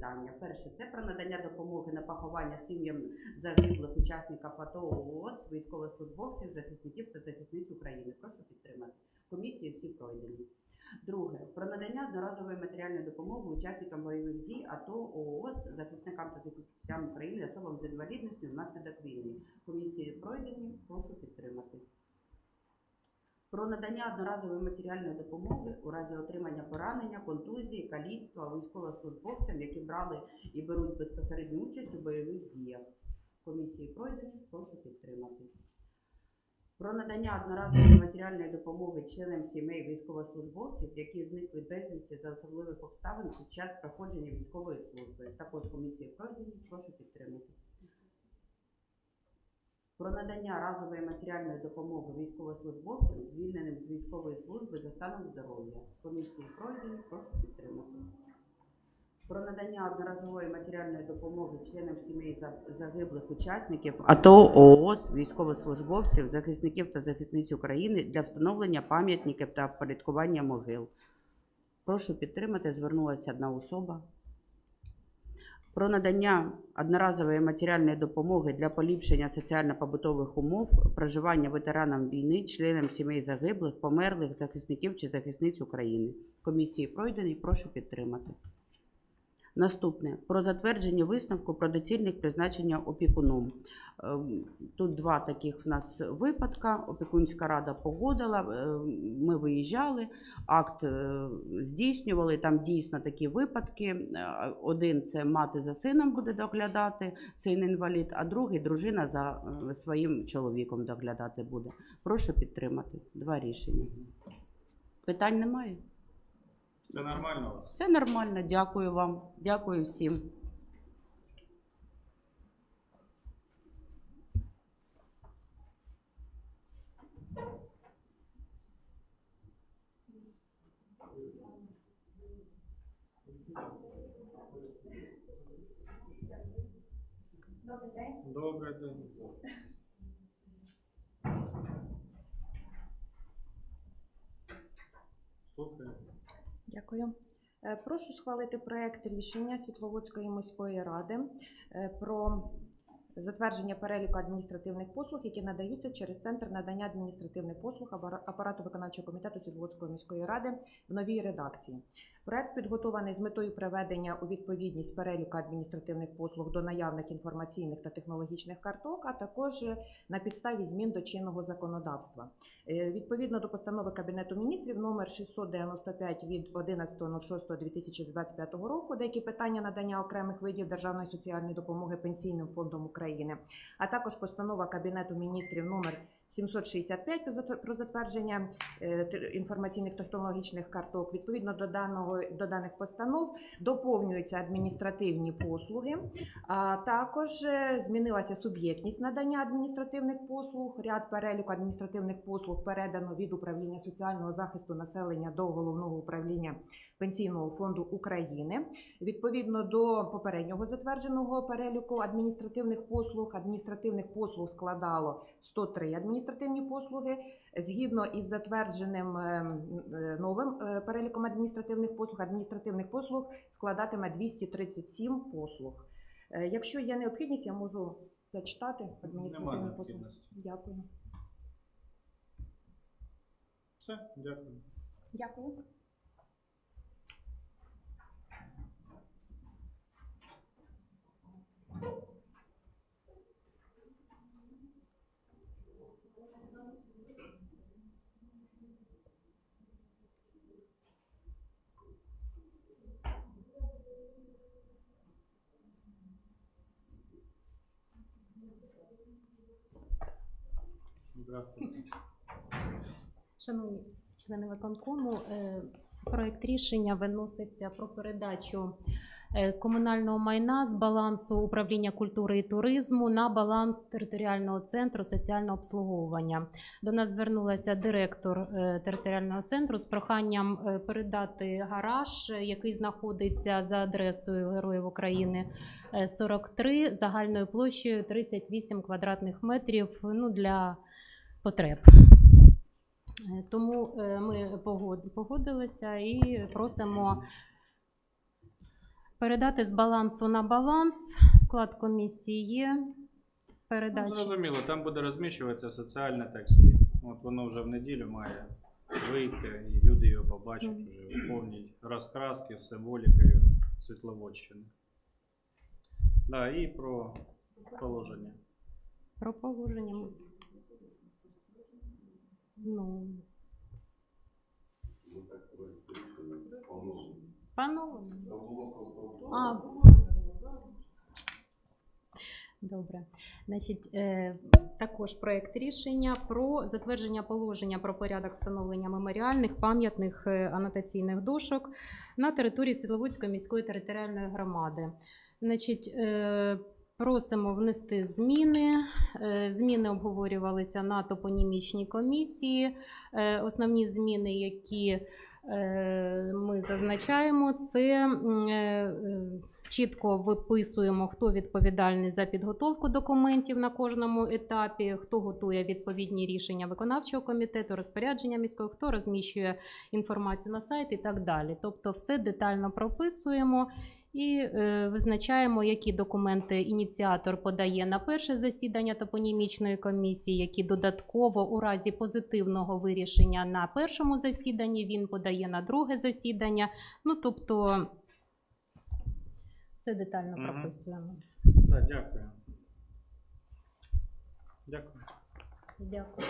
питання. Перше це про надання допомоги на поховання сім'ям загиблих учасників АТО ООС, військовослужбовців, захисників та захисниць України. Прошу підтримати. Комісії всі пройдені. Друге про надання одноразової матеріальної допомоги учасникам бойових дій АТО ООС, захисникам та захисникам України, особам з інвалідністю внаслідок війни. Комісії пройдені. Прошу підтримати. Про надання одноразової матеріальної допомоги у разі отримання поранення, контузії, каліцтва військовослужбовцям, які брали і беруть безпосередню участь у бойових діях. Комісії пройдені, прошу підтримати. Про надання одноразової матеріальної допомоги членам сімей військовослужбовців, які зникли безвісті за особливих обставин під час проходження військової служби. Також комісії пройдені, прошу підтримати. Про надання разової матеріальної допомоги військовослужбовцям, звільненим з військової служби за станом здоров'я. Комісії пройдені, прошу підтримати. Про надання одноразової матеріальної допомоги членам сімей загиблих учасників АТО ООС, військовослужбовців, захисників та захисниць України для встановлення пам'ятників та впорядкування могил. Прошу підтримати. Звернулася одна особа про надання одноразової матеріальної допомоги для поліпшення соціально-побутових умов проживання ветеранам війни, членам сімей загиблих, померлих, захисників чи захисниць України. Комісії пройдені. Прошу підтримати. Наступне про затвердження висновку про доцільних призначення опікуном. Ем, Тут два таких в нас випадка. Опікунська рада погодила. е, Ми виїжджали, акт е, здійснювали. Там дійсно такі випадки. Е, Один це мати за сином буде доглядати, син інвалід, а другий дружина за своїм чоловіком доглядати буде. Прошу підтримати. Два рішення. Питань немає? Все нормально у вас? Все нормально. Дякую вам. Дякую всім. Добрий день. Слухаю. Дякую. Е, Прошу схвалити проект рішення Світловодської міської ради е, про затвердження переліку адміністративних послуг, які надаються через центр надання адміністративних послуг апара- апарату виконавчого комітету Світловодської міської ради в новій редакції. Проект підготований з метою приведення у відповідність переліку адміністративних послуг до наявних інформаційних та технологічних карток, а також е, на підставі змін до чинного законодавства. Е, Відповідно до постанови Кабінету міністрів номер 695 від 11.06.2025 року деякі питання надання окремих видів державної соціальної допомоги Пенсійним фондом України, а також постанова Кабінету міністрів номер 765 про затвер- про затвердження е, інформаційних технологічних карток. Відповідно до даного до даних постанов доповнюються адміністративні послуги, а також е, змінилася суб'єктність надання адміністративних послуг. Ряд переліку адміністративних послуг передано від управління соціального захисту населення до головного управління Пенсійного фонду України. Відповідно до попереднього затвердженого переліку адміністративних послуг, адміністративних послуг складало 103 адміністративні послуги. Згідно із затвердженим е, е, новим е, переліком адміністративних послуг, адміністративних послуг складатиме 237 послуг. Е, Якщо є необхідність, я можу зачитати адміністративні Немає послуги. необхідності. Дякую. Все, дякую. Дякую. Здравствуйте. Шановні члени виконкому, е, проект рішення виноситься про передачу е, комунального майна з балансу управління культури і туризму на баланс територіального центру соціального обслуговування. До нас звернулася директор е, територіального центру з проханням передати гараж, який знаходиться за адресою Героїв України е, 43 загальною площею 38 квадратних метрів ну, для потреб. Е, Тому е, ми погодилися і просимо Передати з балансу на баланс. Склад комісії є. Ну, зрозуміло, там буде розміщуватися соціальне таксі. От воно вже в неділю має вийти, і люди його побачать вже у повній розкраски з символікою Світловодщини. Да, і про положення. Про положення. Ну. Панове. А. Добре. Значить, е, також проект рішення про затвердження положення про порядок встановлення меморіальних пам'ятних е, анотаційних дошок на території Світловодської міської територіальної громади. Значить, е, просимо внести зміни. Е, Зміни обговорювалися на топонімічній комісії. Е, Основні зміни, які е, ми зазначаємо, це чітко виписуємо, хто відповідальний за підготовку документів на кожному етапі, хто готує відповідні рішення виконавчого комітету, розпорядження міського, хто розміщує інформацію на сайт і так далі. Тобто, все детально прописуємо. І е, визначаємо, які документи ініціатор подає на перше засідання топонімічної комісії, які додатково у разі позитивного вирішення на першому засіданні він подає на друге засідання. Ну тобто все детально прописуємо. Да, дякую. Дякую. Дякую.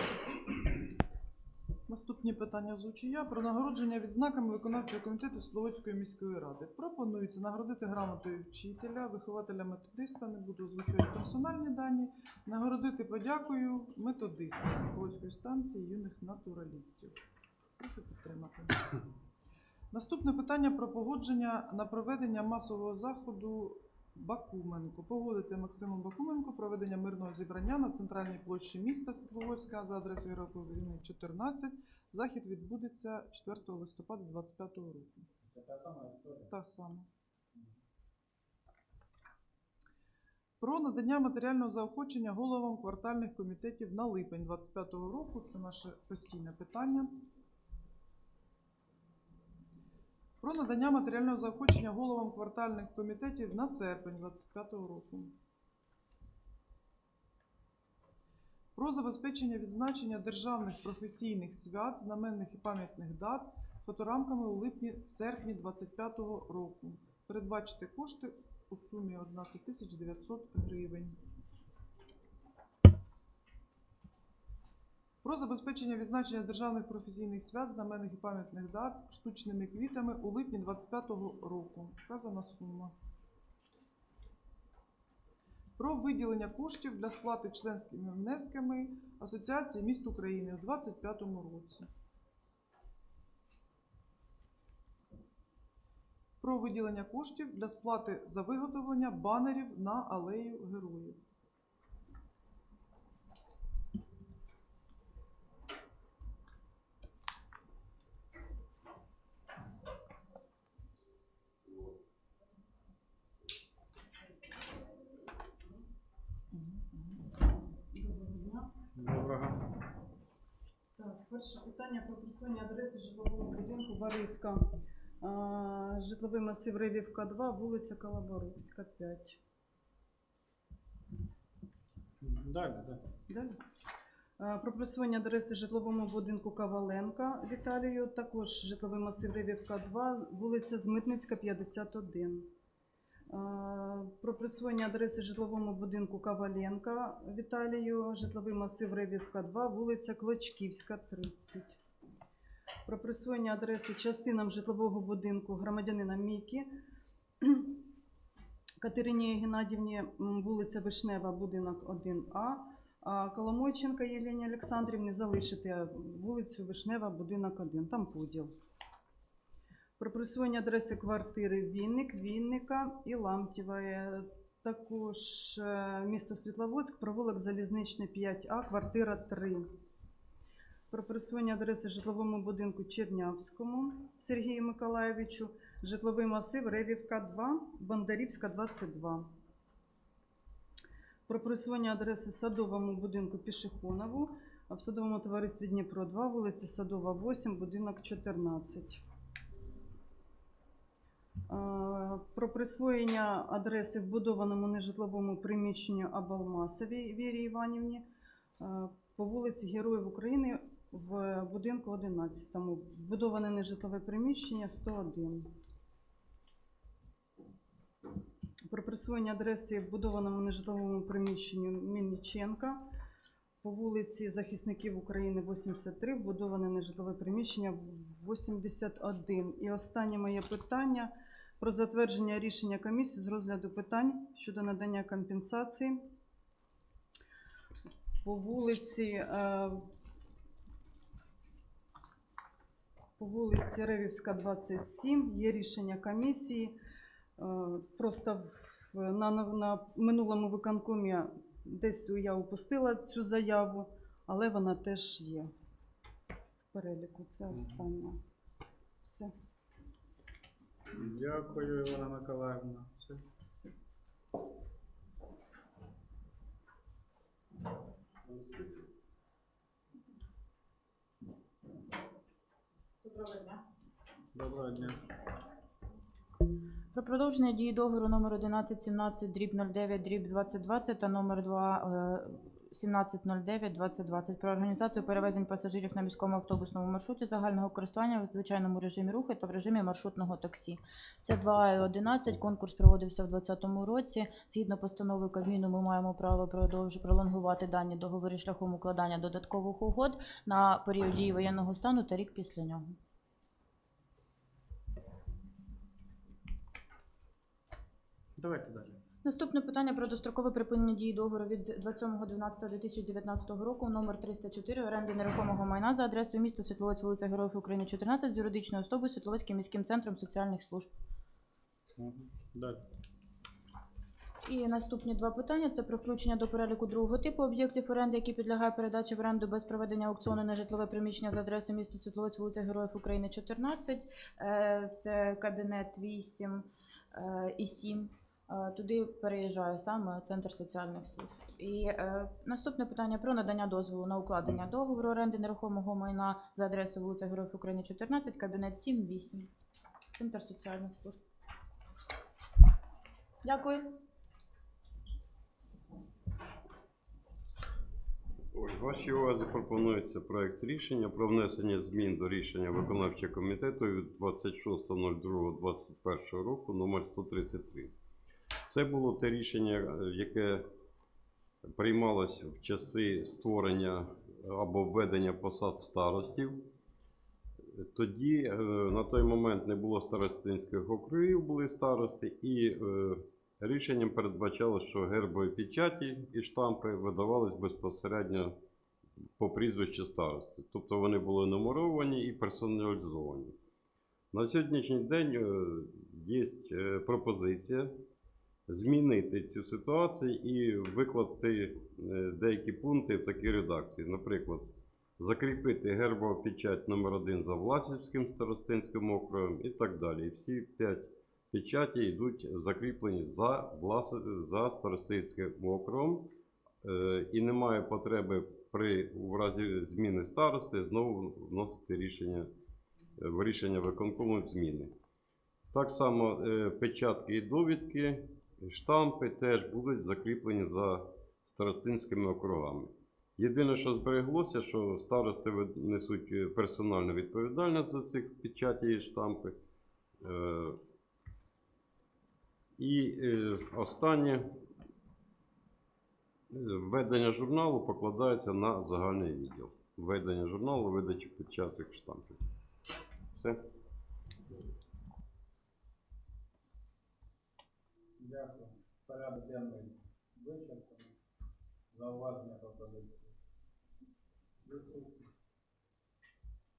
Наступні питання я про нагородження відзнаками виконавчого комітету Словацької міської ради. Пропонується нагородити грамотою вчителя, вихователя методиста, не буду озвучувати персональні дані, нагородити подякою методиста Словацької станції юних натуралістів. Прошу підтримати. Наступне питання про погодження на проведення масового заходу Бакуменко. Погодити Максиму Бакуменко проведення мирного зібрання на центральній площі міста Світловодська за адресою Роковини 14. Захід відбудеться 4 листопада 2025 року. Це Та сама. Про надання матеріального заохочення головам квартальних комітетів на липень 2025 року. Це наше постійне питання. Про надання матеріального заохочення головам квартальних комітетів на серпень 2025 року. Про забезпечення відзначення державних професійних свят, знаменних і пам'ятних дат фоторамками у липні-серпні 2025 року. Передбачити кошти у сумі 11 тисяч 900 гривень. Про забезпечення відзначення державних професійних свят, знаменних і пам'ятних дат штучними квітами у липні 2025 року. Вказана сума. Про виділення коштів для сплати членськими внесками Асоціації міст України у 2025 році. Про виділення коштів для сплати за виготовлення банерів на алею героїв. Доброго дня. Доброго. Так, перше питання про присвоєння адреси житлового будинку Бориська. А, Житловий масив Ревівка 2, вулиця Колоборівська, 5. Далі, да. Далі. А, Про присвоєння адреси житловому будинку Коваленка Віталію, також житловий масив Ревівка 2, вулиця Змитницька, 51. Про присвоєння адреси житловому будинку Коваленка Віталію, житловий масив Ревівка 2, вулиця Клочківська, 30. Про присвоєння адреси частинам житлового будинку громадянина Мікі Катерині Геннадівні, вулиця Вишнева, будинок 1А. А Коломойченка Єлені Олександрівні залишити вулицю Вишнева, будинок 1. Там поділ. Про присвоєння адреси квартири Вінник, Вінника і Ламтєва. Також е, місто Світловодськ, провулок Залізничний 5А, квартира 3. Про присвоєння адреси житловому будинку Чернявському Сергію Миколаєвичу, житловий масив Ревівка 2, Бондарівська 22. Про присвоєння адреси садовому будинку Пішехонову, в садовому товаристві Дніпро 2, вулиця Садова 8, будинок 14. Е, Про присвоєння адреси вбудованому нежитловому приміщенню Абалмасовій Вірі Іванівні е, по вулиці Героїв України в будинку 11. Вбудоване нежитлове приміщення 101. Про присвоєння адреси вбудованому нежитловому приміщенню Мініченка по вулиці Захисників України 83, вбудоване нежитлове приміщення 81. І останнє моє питання про затвердження рішення комісії з розгляду питань щодо надання компенсації по вулиці е, по вулиці Ревівська, 27. Є рішення комісії. Е, Просто на, на, на минулому виконкомі десь я упустила цю заяву, але вона теж є в переліку. Це останнє. Дякую, Івана Миколаївна. Це Доброго дня. Про продовження дії договору номер 1117 дріб 09 дріб 2020 та номер 2 е, 1709 2020 про організацію перевезень пасажирів на міському автобусному маршруті загального користування в звичайному режимі руху та в режимі маршрутного таксі. Це 2 і 11. Конкурс проводився в 2020 році. Згідно постанови Кабміну, ми маємо право продовж пролонгувати дані договори шляхом укладання додаткових угод на період дії воєнного стану та рік після нього. Давайте далі. Наступне питання про дострокове припинення дії договору від 27.12.2019 року номер 304 оренди нерухомого майна за адресою міста Світловець, вулиця Героїв України, 14 з юридичною особою Світловецьким міським центром соціальних служб. Далі. І наступні два питання це про включення до переліку другого типу об'єктів оренди, які підлягають передачі в оренду без проведення аукціону на житлове приміщення за адресою міста Світловець, вулиця Героїв України, 14. Е, Це кабінет 8 е, і 7. Е, Туди переїжджає саме центр соціальних служб. І е, наступне питання про надання дозволу на укладення договору оренди нерухомого майна за адресою вулиця Героїв України, 14, кабінет 7-8. Центр соціальних служб. Дякую. Вашій увазі пропонується проект рішення про внесення змін до рішення виконавчого комітету від 26.02.21 року номер 133. Це було те рішення, е, яке приймалось в часи створення або введення посад старостів. Тоді е, на той момент не було старостинських округів, були старости, і е, рішенням передбачало, що гербові печаті і штампи видавались безпосередньо по прізвищу старости. Тобто вони були нумеровані і персоналізовані. На сьогоднішній день є пропозиція змінити цю ситуацію і викласти е, деякі пункти в такій редакції. Наприклад, закріпити гербову печать номер 1 за Власівським старостинським округом і так далі. І всі п'ять печаті йдуть закріплені за, Влас... за старостинським округом. Е, і немає потреби при в разі зміни старости знову вносити рішення е, в рішення виконкому зміни. Так само е, печатки і довідки, штампи теж будуть закріплені за старостинськими округами. Єдине, що збереглося, що старости несуть е, персональну відповідальність за цих печаті і штампи. Е, І е, останнє введення журналу покладається на загальний відділ. Введення журналу, видачі печаток штампів. Все. Дякую. Порядок денний вичерпано. Зауваження пропозиції. Відсутні.